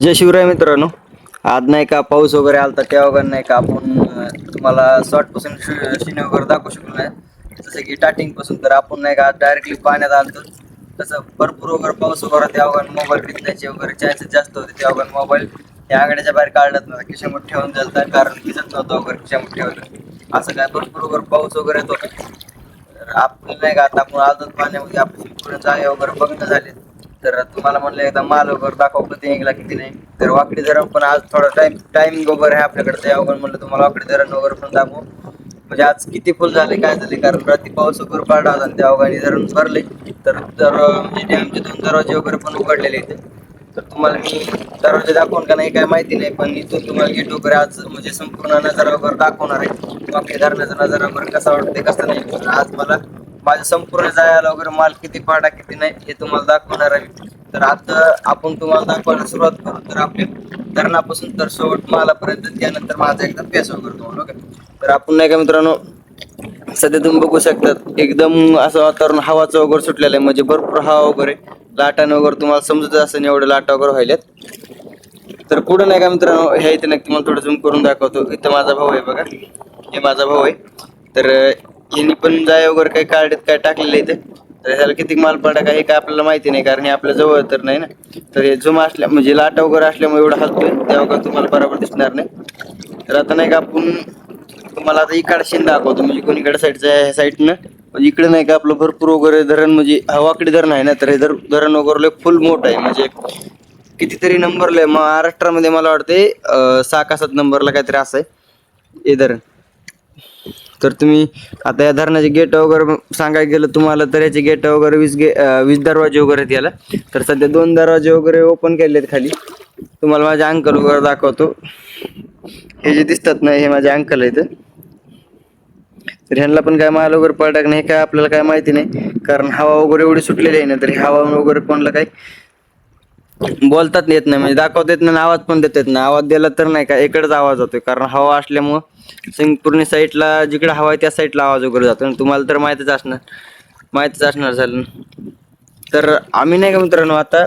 जय शिवराय मित्रांनो. आज नाही का पाऊस वगैरे आला तर तेव्हा नाही का आपण तुम्हाला शॉर्टपासून शिने वगैरे दाखवू शकलो नाही जसं की स्टार्टिंगपासून तर आपण नाही का डायरेक्टली पाण्यात आलतो. तसं भरपूर वगैरे पाऊस वगैरे तेव्हा मोबाईल भिजण्याचे वगैरे चान्सेस जास्त होते तेव्हा मोबाईल या आघाड्याच्या बाहेर काढत नव्हता खिशामध्ये ठेवून जालता कारण भिजत नव्हतं वगैरे खिशामध्ये ठेवलं. असं काय भरपूर वगैरे पाऊस वगैरे येत होता नाही का आता आपण आजच पाण्यामध्ये आपली संपूर्ण जागे वगैरे बघणं झाले. तर तुम्हाला म्हणलं एकदा माल वगैरे दाखवा किती निघला किती नाही. तर वाकडी धरण पण आज थोडा टाइम टाइमिंग वगैरे आहे आपल्याकडे ते अवघड म्हणलं तुम्हाला वाकडी धरण वगैरे पण दाखवू. म्हणजे आज किती फुल झाले काय झाले? कारण रात्री पाऊस वगैरे पडला होता आणि त्या वगैरे धरण भरले. तर तर म्हणजे आमचे दोन दरवाजे वगैरे पण उघडलेले इथे तर तुम्हाला मी दरवाजे दाखवून का नाही काय माहिती नाही पण इथून तुम्हाला गेट वगैरे आज म्हणजे संपूर्ण नजारा वगैरे दाखवणार आहे. वाकडी धरणाचा नजारा वगैरे कसा वाटते कसा नाही आज मला माझं संपूर्ण जायला वगैरे माल किती पाडा किती नाही हे तुम्हाला दाखवणार आहे. तर आता आपण तुम्हाला दाखवायला सुरुवात करू. तर आपल्या धरणापासून तर शेवट मालापर्यंत त्यानंतर माझा एकदा पेस वगैरे तुम्हाला ओके? तर आपण नाही का मित्रांनो सध्या तुम्ही बघू शकतात एकदम असं वातावरण हवाचं वगैरे सुटलेलं आहे. म्हणजे भरपूर हवा वगैरे लाटानं वगैरे तुम्हाला समजत असं एवढे लाटा वगैरे व्हायल्यात तर पुढे नाही का मित्रांनो ह्या इथे नक्की तुम्हाला थोडं झूम करून दाखवतो. इथं माझा भाऊ आहे बघा. हे माझा भाऊ आहे. तर यांनी पण जाय वगैरे काही काढत काय टाकलेलं इथे तर ह्याला किती माल पडा का हे काय आपल्याला माहिती नाही कारण हे आपल्या जवळ तर नाही ना. तर हे झुम असल्या म्हणजे लाटा वगैरे असल्यामुळे एवढं हलतोय तेव्हा तुम्हाला बरोबर दिसणार नाही. तर आता नाही का आपण तुम्हाला आता इकडं शेण दाखवतो म्हणजे कोणीकडे साईडचं आहे ह्या साईडनं म्हणजे इकडे नाही का आपलं भरपूर वगैरे धरण म्हणजे हवाकडे धरण आहे ना तर हे धरण वगैरे लय फुल मोठं आहे. म्हणजे कितीतरी नंबरला आहे महाराष्ट्रामध्ये मला वाटते सहा का सात नंबरला काहीतरी असं आहे हे धरण. तर तुम्ही आता या धरणाचे गेट वगैरे सांगायला गेलं तुम्हाला तर याचे गेट वगैरे वीस गे वीस दरवाजे वगैरे आहेत याला. तर सध्या दोन दरवाजे वगैरे ओपन केले आहेत खाली. तुम्हाला माझे अंकल वगैरे दाखवतो. हे जे दिसतात ना हे माझे अंकल आहेत. तर ह्यांना पण काय माल वगैरे पडक नाही काय आपल्याला काय माहिती नाही. कारण हवा वगैरे एवढी सुटलेली आहे ना तर हवा वगैरे कोणाला काही बोलतात येत नाही म्हणजे दाखवता येत नाही आवाज पण देत येत नाही. आवाज दिला तर नाही का इकडेच आवाज होतोय. कारण हवा असल्यामुळं संपूर्ण साईडला जिकडे हवा आहे त्या साईडला आवाज वगैरे जातो आणि तुम्हाला तर माहीतच असणार माहीतच असणार झालं. तर आम्ही नाही का मित्रांनो आता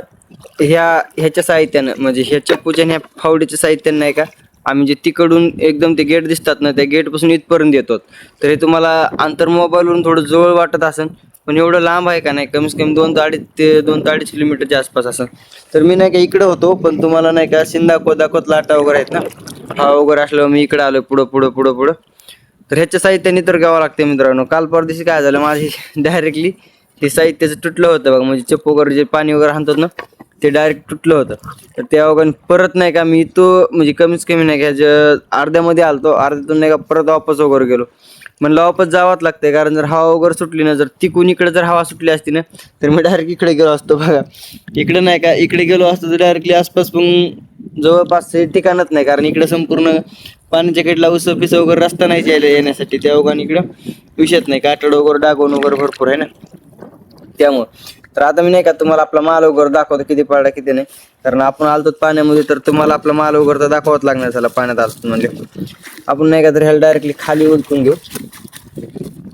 ह्या ह्याच्या साहित्यानं म्हणजे ह्या चप्पूच्या ह्या फावडीच्या साहित्यानं नाही का आम्ही जे तिकडून एकदम ते गेट दिसतात ना त्या गेटपासून इथपर्यंत येतो तर हे तुम्हाला आंतर मोबाईलवरून थोडं जवळ वाटत असेल पण एवढं लांब आहे का नाही? कमीत कमी दोन ते अडीच ते दोन ते अडीच किलोमीटरच्या आसपास असं. तर मी नाही का इकडे होतो पण तुम्हाला नाही का शिंदा दाखवत लाटा वगैरे आहेत ना? हा वगैरे असल्यावर मी इकडे आलो पुढं पुढं पुढं पुढं. तर ह्याच्या साहित्याने तर घ्यावं लागते मित्रांनो. काल परदेशी काय झालं? माझी डायरेक्टली हे साहित्याचं तुटलं होतं बघ. म्हणजे चप्पू वगैरे जे पाणी वगैरे आणतात ना ते डायरेक्ट तुटलं होतं. तर त्या वगैरे परत नाही का मी तो म्हणजे कमीच कमी नाही का ह्याच्या अर्ध्यामध्ये आलतो. अर्ध्यातून नाही का परत वापस वगैरे गेलो. म्हणलं वापस जावाच लागतंय कारण जर हवा वगैरे सुटली ना जर तिकून इकडे जर हवा सुटली असती ना तर मी डायरेक्ट इकडे गेलो असतो बघा. इकडे नाही का इकडे गेलो असतो तर डायरेक्टली आसपास पण जवळपास हे ठिकाणच नाही कारण इकडे संपूर्ण पाण्याच्या कडला उस पिस वगैरे रस्ता नाही यायला येण्यासाठी त्या ओघाने इकडं विषयच नाही काटड वगैरे डागून वगैरे भरपूर आहे ना त्यामुळं. तर आता मी नाही का तुम्हाला आपला माल वगैरे दाखवतो किती पडला किती नाही. कारण आपण आलतो पाण्यामध्ये तर तुम्हाला आपला माल वगैरे तर दाखवत लागणार झाला पाण्यात आलतो म्हणजे. आपण नाही का तर ह्याला डायरेक्टली खाली उलटून घेऊ.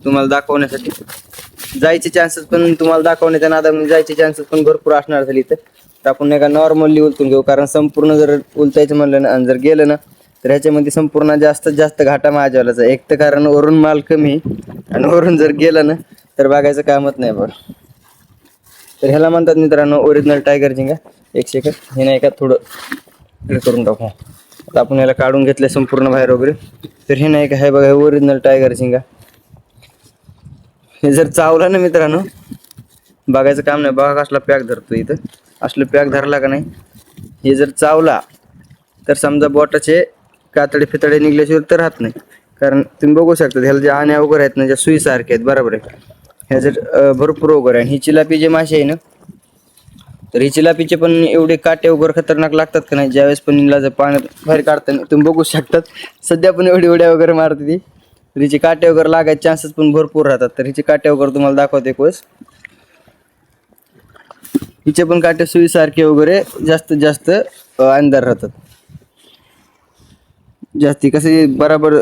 तुम्हाला दाखवण्यासाठी. जायचे चान्सेस पण तुम्हाला दाखवण्याच्या नादामध्ये जायचे चान्सेस पण भरपूर असणार झाले इथं. तर आपण नाही का नॉर्मली उलटून घेऊ. कारण संपूर्ण जर उलतायचं म्हणलं ना आणि जर गेलं ना तर ह्याच्यामध्ये संपूर्ण जास्तीत जास्त घाटा माझ्यावालाच आहे एक तर कारण वरून माल कमी आणि वरून जर गेलं ना तर बघायचं कामच नाही बरं. तर ह्याला म्हणतात मित्रांनो ओरिजिनल टायगर झिंगा एक सेकंड हे नाही का थोडं हे करून टाकू. आता आपण याला काढून घेतलं संपूर्ण बाहेर वगैरे. तर हे नाही का हे बघा ओरिजिनल टायगर झिंगा हे जर चावला ना मित्रांनो बघायचं काम नाही. बघा कसला पॅक धरतो इथं. असलं पॅक धरला का नाही? हे जर चावला तर समजा बोटाचे कातडे फितडे निघल्याशिवाय तर राहत नाही. कारण तुम्ही बघू शकता ह्याला जे आण्या वगैरे आहेत ना ज्या सुईसारखे आहेत बरोबर आहे ह्या जर भरपूर वगैरे आणि ही चिलापी जे मासे आहे ना तर ही चिलापीचे पण एवढे काटे वगैरे खतरनाक लागतात का नाही? ज्यावेळेस पण हिला जर पाण्यात बाहेर काढताना तुम्ही बघू शकतात. सध्या पण एवढी उड्या वगैरे मारते ती. तर हिचे काटे वगैरे लागायचे चान्सेस पण भरपूर राहतात. तर हिचे काटे वगैरे तुम्हाला दाखवते कोस हिचे पण काटे सुईसारखे वगैरे जास्तीत जास्त अंधार राहतात. जास्ती कसे बराबर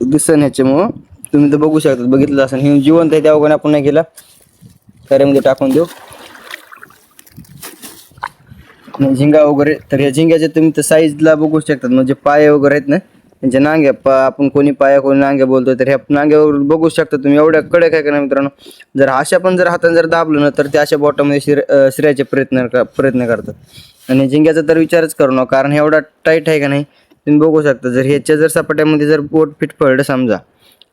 दिसन ह्याच्यामुळं. तुम्ही तर बघू शकता बघितलं असेल. हे जिवंत आहे त्या वगैरे आपण नाही केला. कऱ्यामध्ये टाकून देऊ. झिंगा वगैरे तर या झिंग्याच्या तुम्ही तर साईजला बघू शकतात म्हणजे पाय वगैरे आहेत ना त्यांच्या नांग्या पा आपण कोणी पाया कोणी नांग्या बोलतोय तर ह्या नांग्यावर बघू शकता तुम्ही. एवढ्या कडक आहे का मित्रांनो? जर अशा पण जर हाताने जर दाबलं ना तर ते अशा बॉटममध्ये शिर शिरायचे प्रयत्न प्रयत्न करतात. आणि झिंग्याचा तर विचारच करू नका कारण एवढा टाईट आहे का नाही तुम्ही बघू शकता. जर ह्याच्या जर सपाट्यामध्ये जर बोट फिट पडलं समजा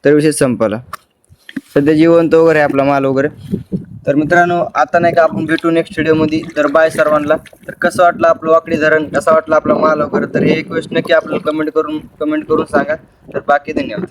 तर विषय संपला. सध्या जिवंत वगैरे आहे आपला माल वगैरे. तर मित्रांनो आता नाही का आपण भेटू नेक्स्ट व्हिडिओमध्ये तर बाय सर्वांना. तर कसं वाटलं आपलं वाकडी धरण? कसा वाटलं आपला माल वगैरे? तर हे एक वेस्ट नक्की आपल्याला कमेंट करून कमेंट करून सांगा. तर बाकी धन्यवाद.